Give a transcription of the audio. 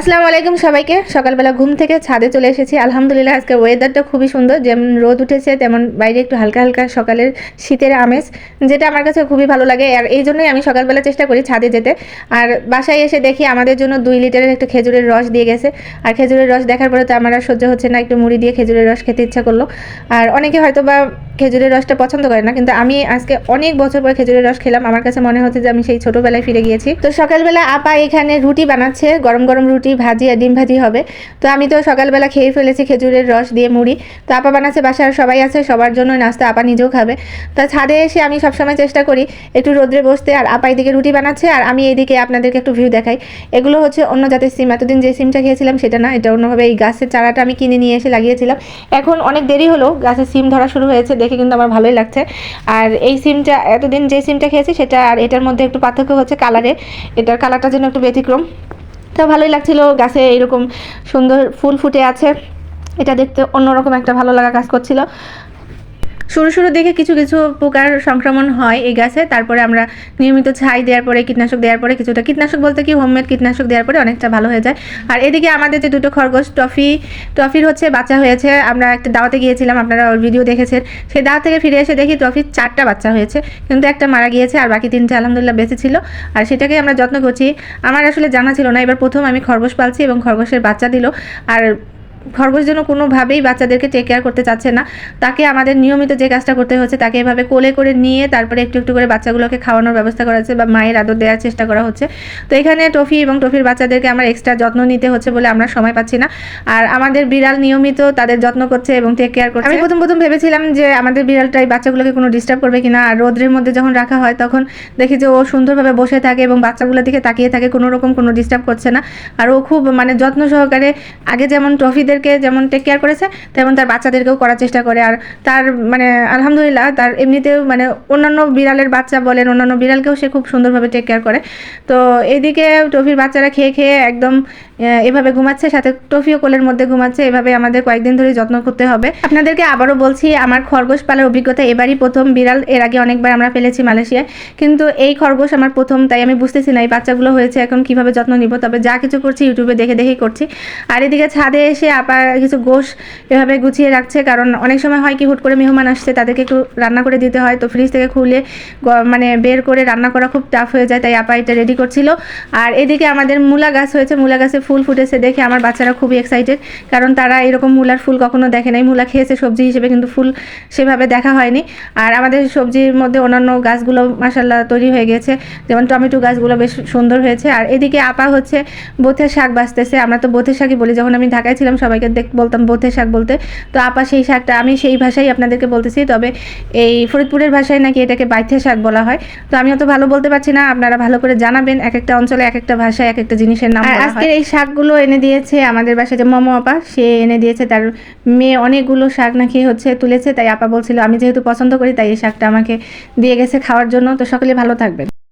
আসসালামু আলাইকুম সবাইকে। সকালবেলা ঘুম থেকে ছাদে চলে এসেছি। আলহামদুলিল্লাহ, আজকে ওয়েদারটা খুবই সুন্দর। যেমন রোদ উঠেছে, তেমন বাইরে একটু হালকা হালকা সকালের শীতের আমেজ, যেটা আমার কাছে খুবই ভালো লাগে। আর এই জন্যই আমি সকালবেলা চেষ্টা করি ছাদে যেতে। আর বাসায় এসে দেখি আমাদের জন্য দুই লিটারের একটা খেজুরের রস দিয়ে গেছে। আর খেজুরের রস দেখার পরে তো আমার আর সহ্য হচ্ছে না, একটু মুড়ি দিয়ে খেজুরের রস খেতে ইচ্ছা করল। আর অনেকে হয়তো বা খেজুরের রসটা পছন্দ করে না, কিন্তু আমি আজকে অনেক বছর পর খেজুরের রস খেলাম। আমার কাছে মনে হচ্ছে যে আমি সেই ছোটোবেলায় ফিরে গিয়েছি। তো সকালবেলা আপা এখানে রুটি বানাচ্ছে, গরম গরম রুটি, ভাজি আর ডিম ভাজি হবে। তো আমি তো সকালবেলা খেয়ে ফেলেছি খেজুরের রস দিয়ে মুড়ি। তো আপা বানাচ্ছে, বাসার সবাই আছে, সবার জন্য নাস্তা আপা নিজেও খাবে। তা ছাদে এসে আমি সবসময় চেষ্টা করি একটু রোদ্রে বসতে, আর আপা এদিকে রুটি বানাচ্ছে, আর আমি এদিকে আপনাদেরকে একটু ভিউ দেখাই। এগুলো হচ্ছে অন্য জাতের সিম। এতদিন যে সিমটা খেয়েছিলাম সেটা না, এটা অন্যভাবে এই গাছের চারাটা আমি কিনে নিয়ে এসে লাগিয়েছিলাম। এখন অনেক দেরি হলো, গাছের সিম ধরা শুরু হয়েছে দেখে কিন্তু আমার ভালোই লাগছে। আর এই সিমটা, এতদিন যে সিমটা খেয়েছি সেটা আর এটার মধ্যে একটু পার্থক্য হচ্ছে কালারে এটার কালারটা যেন একটু ব্যতিক্রম। তো ভালোই লাগছিল, গাছে এরকম সুন্দর ফুল ফুটে আছে। এটা দেখতে অন্যরকম একটা ভালো লাগা কাজ করছিল। শুরু শুরু দেখে কিছু কিছু পোকার সংক্রমণ হয় এই গাছে। তারপরে আমরা নিয়মিত ছাই দেওয়ার পরে, কীটনাশক দেওয়ার পরে কিছুটা, কীটনাশক বলতে কি হোমমেড কীটনাশক দেওয়ার পরে অনেকটা ভালো হয়ে যায়। আর এদিকে আমাদের যে দুটো খরগোশ, টফি, টফির হচ্ছে বাচ্চা হয়েছে। আমরা একটা দাওয়াতে গিয়েছিলাম, আপনারা ভিডিও দেখেছেন। সেই দাওয়া থেকে ফিরে এসে দেখি টফির চারটা বাচ্চা হয়েছে, কিন্তু একটা মারা গিয়েছে আর বাকি তিনটে আলহামদুলিল্লাহ বেঁচে ছিল। আর সেটাকে আমরা যত্ন করছি। আমার আসলে জানা ছিল না, এবার প্রথম আমি খরগোশ পালছি এবং খরগোশের বাচ্চা দিল। আর খরগোশ যেন কোনোভাবেই বাচ্চাদেরকে টেক কেয়ার করতে চাচ্ছে না। তাকে আমাদের নিয়মিত যে কাজটা করতে হচ্ছে, তাকে এভাবে কোলে করে নিয়ে তারপরে একটু একটু করে বাচ্চাগুলোকে খাওয়ানোর ব্যবস্থা করা হচ্ছে বা মায়ের আদর দেওয়ার চেষ্টা করা হচ্ছে। তো এখানে টফি এবং টফির বাচ্চাদেরকে আমার এক্সট্রা যত্ন নিতে হচ্ছে বলে আমরা সময় পাচ্ছি না। আর আমাদের বিড়াল নিয়মিত তাদের যত্ন করছে এবং টেক কেয়ার করছে। আমি প্রথম প্রথম ভেবেছিলাম যে আমাদের বিড়ালটাই বাচ্চাগুলোকে কোনো ডিস্টার্ব করবে কিনা, আর রোদ্রের মধ্যে যখন রাখা হয় তখন দেখি যে ও সুন্দরভাবে বসে থাকে এবং বাচ্চাগুলোর দিকে তাকিয়ে থাকে, কোনো রকম কোনো ডিস্টার্ব করছে না। আর ও খুব মানে যত্ন সহকারে আগে যেমন টফিদেরকে যেমন টেক কেয়ার করেছে, তেমন তার বাচ্চাদেরকেও করার চেষ্টা করে। আর তার মানে আলহামদুলিল্লাহ, তার এমনিতেও মানে অন্যান্য বিড়ালের বাচ্চা বলেন, অন্যান্য বিড়ালকেও সে খুব সুন্দরভাবে টেক কেয়ার করে। তো এদিকে টফির বাচ্চারা খেয়ে খেয়ে একদম এভাবে ঘুমাচ্ছে, সাথে টফিও কোলের মধ্যে ঘুমাচ্ছে। এভাবে আমাদের কয়েকদিন ধরে যত্ন করতে হবে। আপনাদেরকে আবারও বলছি, আমার খরগোশ পালার অভিজ্ঞতা, এবারই প্রথম বিড়াল, এর আগে অনেকবার আমরা ফেলেছি মালয়েশিয়ায়। কিন্তু এই খরগোশ আমার প্রথম, তাই আমি বুঝতেছি না এই বাচ্চাগুলো হয়েছে, এখন কীভাবে যত্ন নিব। তবে যা কিছু করছি, ইউটিউবে দেখে দেখেই করছি। আর এদিকে ছাদে এসে আপা কিছু গোশ এভাবে গুছিয়ে রাখছে, কারণ অনেক সময় হয় কি, হুট করে মেহমান আসছে তাদেরকে একটু রান্না করে দিতে হয়, তো ফ্রিজ থেকে খুলে মানে বের করে রান্না করা খুব টাফ হয়ে যায়, তাই আপা এটা রেডি করছিল। আর এদিকে আমাদের মূলা গাছ হয়েছে, মূলা গাছে ফুল ফুটেছে দেখে আমার বাচ্চারা খুবই এক্সাইটেড কারণ তারা এরকম মূলার ফুল কখনো দেখে নাই। মূলা খেয়েছে সবজি হিসেবে, কিন্তু ফুল সেভাবে দেখা হয়নি। আর আমাদের সবজির মধ্যে অন্যান্য গাছগুলো মাসাল্লাহ তৈরি হয়ে গেছে, যেমন টমেটো গাছগুলো বেশ সুন্দর হয়েছে। আর এদিকে আপা হচ্ছে বোথের শাক বাঁচতেছে, আমরা তো বোথের শাকই বলি, যখন আমি ঢাকায় ছিলাম সবাইকে দেখ বলতাম বোথের শাক বলতে। তো আপা সেই শাকটা আমি সেই ভাষাই আপনাদেরকে বলতেছি তবে এই ফরিদপুরের ভাষায় নাকি এটাকে বাইথে শাক বলা হয়। তো আমি অত ভালো বলতে পারছি না আপনারা ভালো করে জানাবেন এক একটা অঞ্চলে এক একটা ভাষায় এক একটা জিনিসের নাম আজকে এই শাকগুলো এনে দিয়েছে আমাদের বাসায় যে মমো আপা সে এনে দিয়েছে তার মেয়ে অনেকগুলো শাক নাকি হচ্ছে তুলেছে তাই আপা বলছিল আমি যেহেতু পছন্দ করি তাই এই শাকটা আমাকে দিয়ে গেছে খাওয়ার জন্য। তো সকলে ভালো থাকবেন।